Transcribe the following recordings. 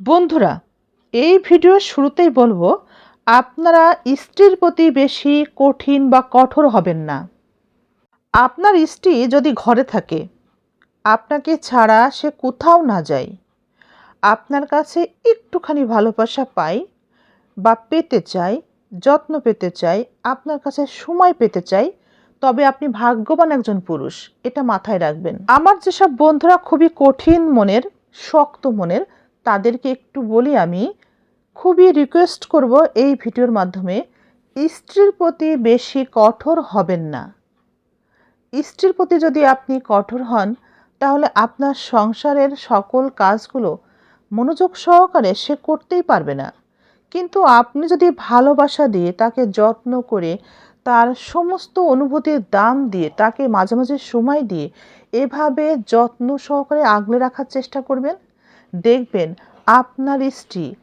বন্ধুরা, এই ভিডিওর শুরুতেই বলব, আপনারা স্ত্রীর প্রতি বেশি কঠিন বা কঠোর হবেন না। আপনার স্ত্রী যদি ঘরে থাকে, আপনাকে ছাড়া সে কোথাও না যায়। আপনার কাছে একটুখানি ভালোবাসা পাই বা পেতে চাই যত্ন পেতে চাই আপনার কাছে সময় পেতে চাই তবে আপনি ভাগ্যবান একজন পুরুষ, এটা মাথায় রাখবেন। আমার যেসব বন্ধুরা খুবই কঠিন মনের, শক্ত মনের তাদেরকে একটু বলি আমি, খুবই রিকোয়েস্ট করব এই ভিডিওর মাধ্যমে, স্ত্রীর প্রতি বেশি কঠোর হবেন না। স্ত্রীর প্রতি যদি আপনি কঠোর হন, তাহলে আপনার সংসারের সকল কাজগুলো মনোযোগ সহকারে সে করতেই পারবে না। কিন্তু আপনি যদি ভালোবাসা দিয়ে তাকে যত্ন করে তার সমস্ত অনুভূতির দাম দিয়ে তাকে মাঝে মাঝে সময় দিয়ে এভাবে যত্ন সহকারে আগলে রাখার চেষ্টা করবেন? দেখবেন আপনার স্ত্রী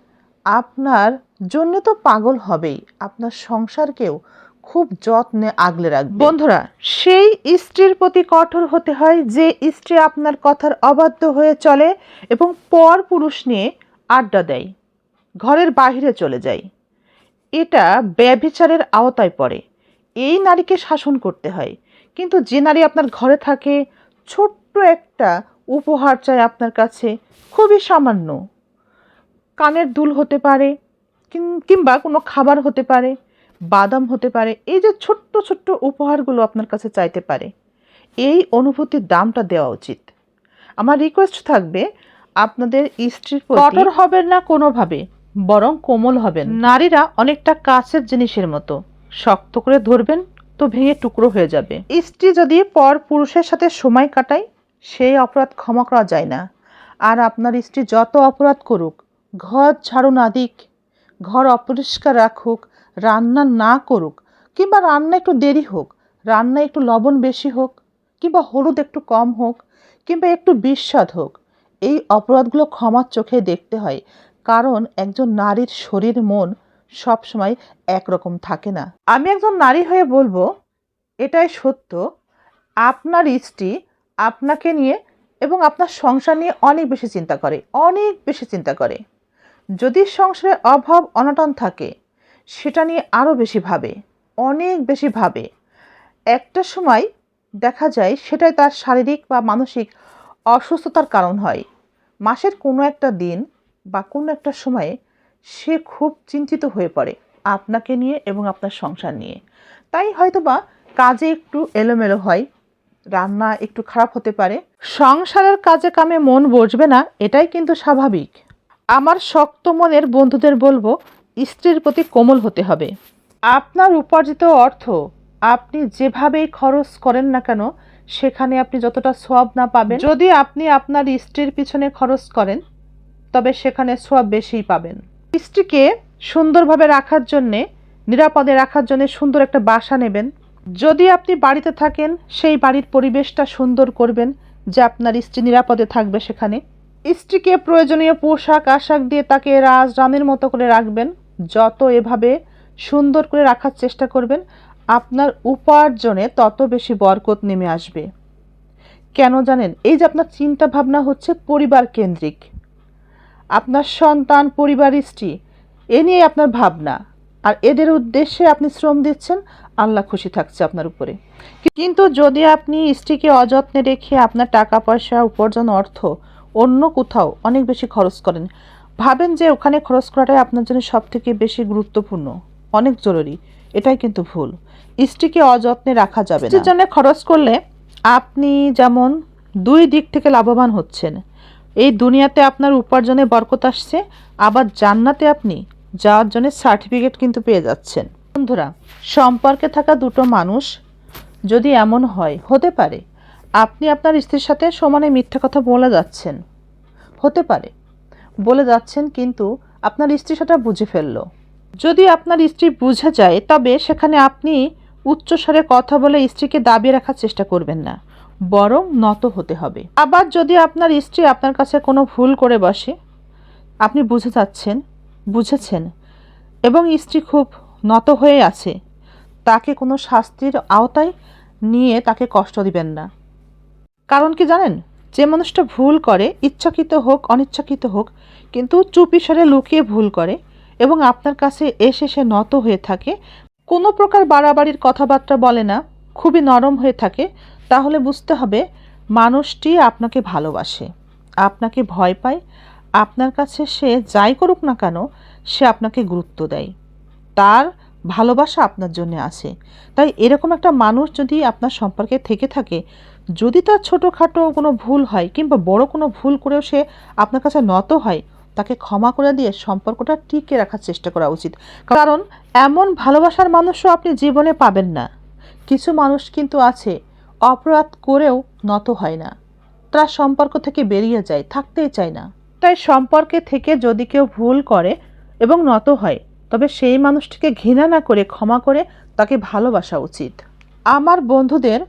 আপনার জন্য তো পাগল হবেই। আপনার সংসারকেও খুব যত্নে আগলে রাখবে। বন্ধুরা, সেই স্ত্রীর প্রতি কঠোর হতে হয় যে স্ত্রী আপনার কথার অবাধ্য হয়ে চলে এবং পর পুরুষ নিয়ে আড্ডা দেয়, ঘরের বাহিরে চলে যায়। এটা ব্যভিচারের আওতায় পড়ে। এই নারীকে শাসন করতে হয়। কিন্তু যে নারী আপনার ঘরে থাকে, ছোট্ট একটা উপহার চাই আপনার কাছে খুবই সামান্য। কানের দুল হতে পারে কিংবা কোনো খাবার হতে পারে বাদাম হতে পারে এই যে ছোট্ট ছোট্ট উপহারগুলো আপনার কাছে চাইতে পারে এই অনুভূতির দামটা দেওয়া উচিত। আমার রিকোয়েস্ট থাকবে আপনাদের স্ত্রীর কঠোর হবেন না কোনোভাবে বরং কোমল হবেন। নারীরা অনেকটা কাছের জিনিসের মতো শক্ত করে ধরবেন তো ভেঙে টুকরো হয়ে যাবে। স্ত্রী যদি পর পুরুষের সাথে সময় কাটায় সেই অপরাধ ক্ষমা করা যায় না। আর আপনার স্ত্রী যত অপরাধ করুক, ঘর ঝাড়ু না দিক ঘর অপরিষ্কার রাখুক, রান্না না করুক, কিংবা রান্না একটু দেরি হোক, রান্না একটু লবণ বেশি হোক, কিংবা হলুদ একটু কম হোক, কিংবা একটু বিস্বাদ হোক, এই অপরাধগুলো ক্ষমার চোখে দেখতে হয়, কারণ একজন নারীর শরীর মন সবসময় একরকম থাকে না। আমি একজন নারী হয়ে বলব, এটাই সত্য, আপনার স্ত্রী আপনাকে নিয়ে এবং আপনার সংসার নিয়ে অনেক বেশি চিন্তা করে, অনেক বেশি চিন্তা করে। যদি সংসারে অভাব, অনটন থাকে, সেটা নিয়ে আরও বেশি ভাবে, অনেক বেশি ভাবে। একটা সময় দেখা যায় সেটাই তার শারীরিক বা মানসিক অসুস্থতার কারণ হয়। মাসের কোনো একটা দিন বা কোনো একটা সময়ে সে খুব চিন্তিত হয়ে পড়ে আপনাকে নিয়ে এবং আপনার সংসার নিয়ে। তাই হয়তোবা কাজে একটু এলোমেলো হয় রান্না একটু খারাপ হতে পারে। সংসারের কাজে কামে মন বসবে না, এটাই কিন্তু স্বাভাবিক। আমার শক্ত মনের বন্ধুদের বলব, স্ত্রীর প্রতি কোমল হতে হবে। আপনার উপার্জিত অর্থ আপনি যেভাবেই খরচ করেন না কেন, সেখানে আপনি যতটা সব না পাবেন। যদি আপনি আপনার স্ত্রীর পিছনে খরচ করেন, তবে সেখানে সব বেশিই পাবেন। স্ত্রীকে সুন্দরভাবে রাখার জন্যে, নিরাপদে রাখার জন্য সুন্দর একটা বাসা নেবেন। যদি আপনি বাড়িতে থাকেন, সেই বাড়ির পরিবেশটা সুন্দর করবেন, যে আপনার স্ত্রী নিরাপদে থাকবে সেখানে। স্ত্রীকে প্রয়োজনীয় পোশাক, আশাক দিয়ে তাকে রাজ রানের মতো করে রাখবেন, যত এভাবে সুন্দর করে রাখার চেষ্টা করবেন, আপনার উপার্জনে তত বেশি বরকত নেমে আসবে। কেন জানেন? এই যে আপনার চিন্তা ভাবনা হচ্ছে পরিবার কেন্দ্রিক। আপনার সন্তান, পরিবার, স্ত্রী, এ নিয়ে আপনার ভাবনা। আর এদের উদ্দেশ্যে আপনি শ্রম দিচ্ছেন, আল্লাহ খুশি থাকছে আপনার উপরে। কিন্তু যদি আপনি স্ত্রীকে অযত্নে রেখে আপনার টাকা পয়সা উপার্জন, অর্থ অন্য কোথাও অনেক বেশি খরচ করেন, ভাবেন যে ওখানে খরচ করাটাই আপনার জন্য সব থেকে বেশি গুরুত্বপূর্ণ, অনেক জরুরি, এটাই কিন্তু ভুল। স্ত্রীকে অযত্নে রাখা যাবে না। জন্য খরচ করলে আপনি যেমন দুই দিক থেকে লাভবান হচ্ছেন, এই দুনিয়াতে আপনার উপার্জনে বরকত আসছে, আবার জান্নাতে আপনি যাওয়ার জন্য সার্টিফিকেট কিন্তু পেয়ে যাচ্ছেন। বন্ধুরা, সম্পর্কে থাকা দুটো মানুষ যদি এমন হয়, হতে পারে আপনি আপনার স্ত্রীর সাথে সমানে মিথ্যা কথা বলে যাচ্ছেন। হতে পারে। বলে যাচ্ছেন কিন্তু আপনার স্ত্রী সেটা বুঝে ফেলল। যদি আপনার স্ত্রী বুঝে যায়, তবে সেখানে আপনি উচ্চস্বরে কথা বলে স্ত্রীকে দাবিয়ে রাখার চেষ্টা করবেন না, বরং নত হতে হবে। আবার যদি আপনার স্ত্রী আপনার কাছে কোনো ভুল করে বসে, আপনি বুঝে যাচ্ছেন বুঝেছেন, এবং স্ত্রী খুব নত হয়ে আছে। তাকে কোনো শাস্তির আওতায় নিয়ে তাকে কষ্ট দিবেন না। কারণ কি জানেন, যে মানুষটা ভুল করে, ইচ্ছাকৃত হোক, অনিচ্ছাকৃত হোক, কিন্তু চুপি সরে লুকিয়ে ভুল করে এবং আপনার কাছে এসে সে নত হয়ে থাকে, কোনো প্রকার বাড়াবাড়ির কথাবার্তা বলে না, খুবই নরম হয়ে থাকে, তাহলে বুঝতে হবে মানুষটি আপনাকে ভালোবাসে, আপনাকে ভয় পায় আপনার কাছে সে যাই করুক না কেন, সে আপনাকে গুরুত্ব দেয়। তার ভালোবাসা আপনার জন্য আছে। তাই এরকম একটা মানুষ যদি আপনার সম্পর্কে থেকে থাকে, যদি তার ছোটোখাটো কোনো ভুল হয় কিংবা বড় কোনো ভুল করেও সে আপনার কাছে নত হয়, তাকে ক্ষমা করে দিয়ে সম্পর্কটা টিকে রাখার চেষ্টা করা উচিত। কারণ এমন ভালোবাসার মানুষও আপনি জীবনে পাবেন না। কিছু মানুষ কিন্তু আছে, অপরাধ করেও নত হয় না। তারা সম্পর্ক থেকে বেরিয়ে যায়, থাকতেই চায় না। তাই সম্পর্কে থেকে যদি কেউ ভুল করে এবং নত হয়, তবে সেই মানুষটিকে ঘৃণা না করে ক্ষমা করে তাকে ভালোবাসা উচিত। আমার বন্ধুদের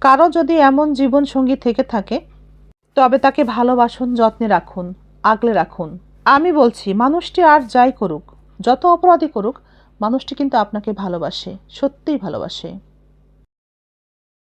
কারও যদি এমন জীবনসঙ্গী থেকে থাকে, তবে তাকে ভালোবাসুন, যত্নে রাখুন, আগলে রাখুন। আমি বলছি, মানুষটি আর যাই করুক, যত অপরাধী করুক, মানুষটি কিন্তু আপনাকে ভালোবাসে, সত্যিই ভালোবাসে।